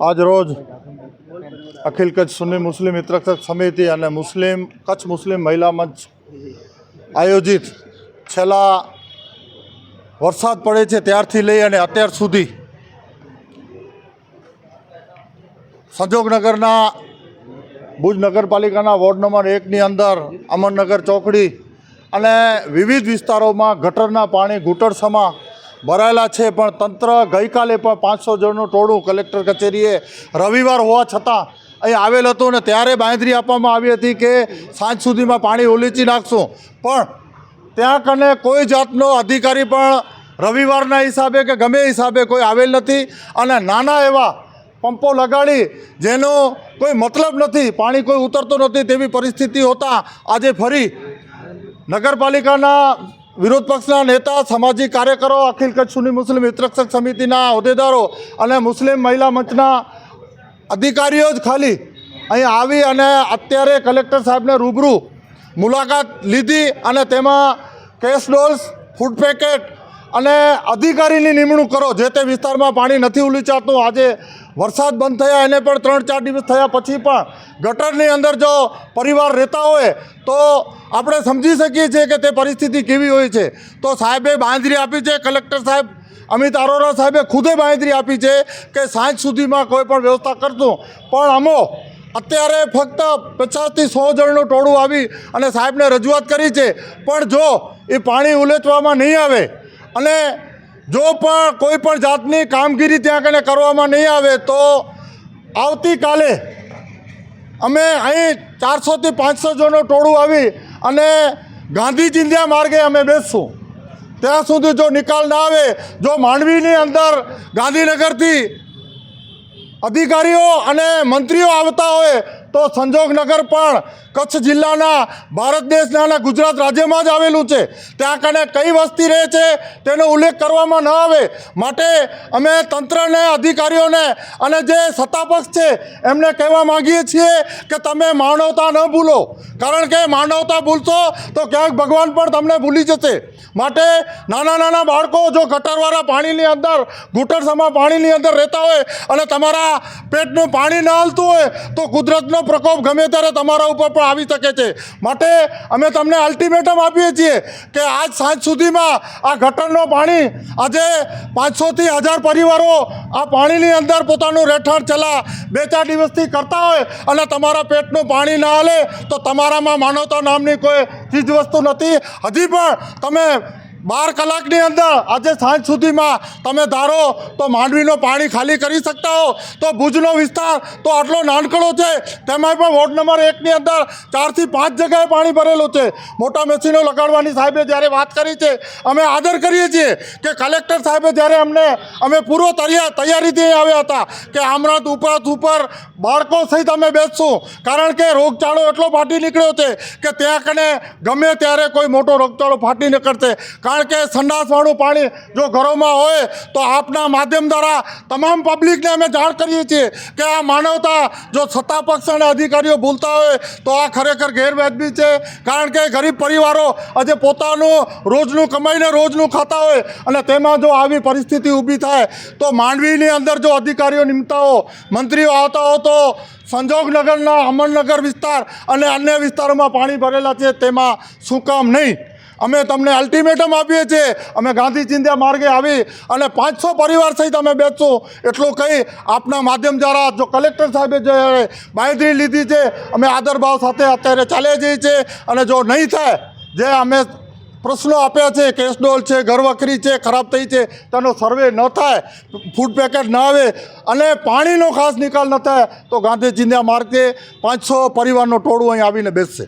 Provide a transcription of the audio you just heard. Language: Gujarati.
આજ રોજ અખિલ કચ્છ સુન્ની મુસ્લિમ હિતરક્ષક સમિતિ અને મુસ્લિમ, કચ્છ મુસ્લિમ મહિલા મંચ આયોજિત છેલ્લા વરસાદ પડે છે ત્યારથી લઈ અને અત્યાર સુધી સંજોગનગરના ભુજ નગરપાલિકાના વોર્ડ નંબર એકની અંદર અમરનગર ચોકડી અને વિવિધ વિસ્તારોમાં ગટરના પાણી ઘૂંટણસમાં ભરાયેલા છે, પણ તંત્ર ગઈકાલે પણ પાંચસો જણનું ટોળું કલેક્ટર કચેરીએ રવિવાર હોવા છતાં અહીં આવેલ હતું ને ત્યારે બાંધરી આપવામાં આવી હતી કે સાંજ સુધીમાં પાણી ઉલીચી નાખશું. પણ ત્યાં કને કોઈ જાતનો અધિકારી પણ રવિવારના હિસાબે કે ગમે હિસાબે કોઈ આવેલ નથી અને નાના એવા પંપો લગાડી જેનો કોઈ મતલબ નથી, પાણી કોઈ ઉતરતું નથી તેવી પરિસ્થિતિ હોતા આજે ફરી નગરપાલિકાના વિરોધ પક્ષના નેતા, સામાજિક કાર્યકરો, અખિલ કચ્છ મુસ્લિમ હિતરક્ષક સમિતિના હોદ્દેદારો અને મુસ્લિમ મહિલા મંચના અધિકારીઓ જ ખાલી અહીં આવી અને અત્યારે કલેક્ટર સાહેબને રૂબરૂ મુલાકાત લીધી અને તેમાં કેશ ડોલ્સ, ફૂડ પેકેટ અને અધિકારીની નિમણૂક કરો. જે તે વિસ્તારમાં પાણી નથી ઉલીચાતું, આજે વરસાદ બંધ થયા, એને પણ ત્રણ ચાર દિવસ થયા પછી પણ ગટરની અંદર જો પરિવાર રહેતા હોય, તો આપણે સમજી શકીએ છીએ કે તે પરિસ્થિતિ કેવી હોય છે. તો સાહેબે બાંધરી આપી છે, કલેક્ટર સાહેબ અમિત અરોરા સાહેબે ખુદે બાંધરી આપી છે કે સાંજ સુધીમાં કોઈ પણ વ્યવસ્થા કરશું. પણ અમો અત્યારે ફક્ત પચાસથી સો જણનું ટોળું આવી અને સાહેબને રજૂઆત કરી છે. પણ જો એ પાણી ઉલેચવામાં નહીં આવે અને જો પણ કોઈ પણ જાતની કામગીરી ત્યાં કને કરવામાં નહીં આવે તો આવતીકાલે અમે અહીં ચારસોથી પાંચસો જણનું ટોળું આવી અને ગાંધી ચિંધ્યા માર્ગે અમે બેસશું. ત્યાં સુધી જો નિકાલ ના આવે, જો માંડવીની અંદર ગાંધીનગરથી અધિકારીઓ અને મંત્રીઓ આવતા હોય તો સંજોગનગર પણ કચ્છ જિલ્લાના ભારત દેશના ગુજરાત રાજ્યમાં જ આવેલું છે. ત્યાં કને કઈ વસ્તી રહે છે તેનો ઉલ્લેખ કરવામાં ન આવે. માટે અમે તંત્રને, અધિકારીઓને અને જે સત્તાપક્ષ છે એમને કહેવા માગીએ છીએ કે તમે માનવતા ન ભૂલો. કારણ કે માનવતા ભૂલશો તો ક્યાંક ભગવાન પણ તમને ભૂલી જશે. માટે નાના નાના બાળકો જો ગટરવાળા પાણીની અંદર ઘૂંટણસમાં પાણીની અંદર રહેતા હોય અને તમારા પેટનું પાણી ન હાલતું હોય તો કુદરતનો પ્રકોપ ગમે ત્યારે તમારા ઉપર પણ આવી શકે છે. માટે અમે તમને અલ્ટિમેટમ આપીએ છીએ કે આજ સાંજ સુધીમાં આ ગટરનું પાણી આજે પાંચસોથી હજાર પરિવારો આ પાણીની અંદર પોતાનું રહેઠાણ ચલા બે ચાર દિવસથી કરતા હોય અને તમારા પેટનું પાણી ના હાલે તો તમારામાં માનવતા નામની કોઈ ચીજ વસ્તુ નથી. હજી પણ તમે બાર કલાકની અંદર આજે સાંજ સુધીમાં તમે ધારો તો માંડવીનું પાણી ખાલી કરી શકતા હો, તો ભુજનો વિસ્તાર તો આટલો નાનકડો છે તેમાં પણ વોર્ડ નંબર એકની અંદર ચારથી પાંચ જગ્યાએ પાણી ભરેલું છે. મોટા મશીનો લગાડવાની સાહેબે જ્યારે વાત કરી છે, અમે આદર કરીએ છીએ કે કલેક્ટર સાહેબે જ્યારે અમને, અમે પૂરો તૈયાર તૈયારીથી આવ્યા હતા કે આમરાત ઉપરાંત ઉપર બાળકો સહિત અમે બેસશું, કારણ કે રોગચાળો એટલો ફાટી નીકળ્યો છે કે ત્યાં કને ગમે ત્યારે કોઈ મોટો રોગચાળો ફાટી નીકળશે. કારણ કે સંડાસવાળું પાણી જો ઘરોમાં હોય તો આપના માધ્યમ દ્વારા તમામ પબ્લિકને અમે જાણ કરીએ છીએ કે આ માનવતા જો સત્તા પક્ષ અને અધિકારીઓ ભૂલતા હોય તો આ ખરેખર ગેરવાજબી છે. કારણ કે ગરીબ પરિવારો આજે પોતાનું રોજનું કમાઈને રોજનું ખાતા હોય અને તેમાં જો આવી પરિસ્થિતિ ઊભી થાય તો માંડવીની અંદર જો અધિકારીઓ નિમતા હો, મંત્રીઓ આવતા હો તો સંજોગનગરના અમરનગર વિસ્તાર અને અન્ય વિસ્તારોમાં પાણી ભરેલા છે. તેમાં શું કામ નહીં? અમે તમને અલ્ટિમેટમ આપીએ છીએ. અમે ગાંધી ચિંધ્યા માર્ગે આવી અને પાંચસો પરિવાર સહિત અમે બેસશું. એટલું કહી આપના માધ્યમ દ્વારા જો કલેક્ટર સાહેબે જે બાંયધરી લીધી છે, અમે આદરભાવ સાથે અત્યારે ચાલ્યા જઈએ છીએ. અને જો નહીં થાય, જે અમે પ્રશ્નો આપ્યા છે કેસડોલ છે, ઘરવખરી છે, ખરાબ થઈ છે, તેનો સર્વે ન થાય, ફૂડ પેકેટ ન આવે અને પાણીનો ખાસ નિકાલ ન થાય, તો ગાંધી ચિંધ્યા માર્ગે પાંચસો પરિવારનો ટોળું અહીં આવીને બેસશે.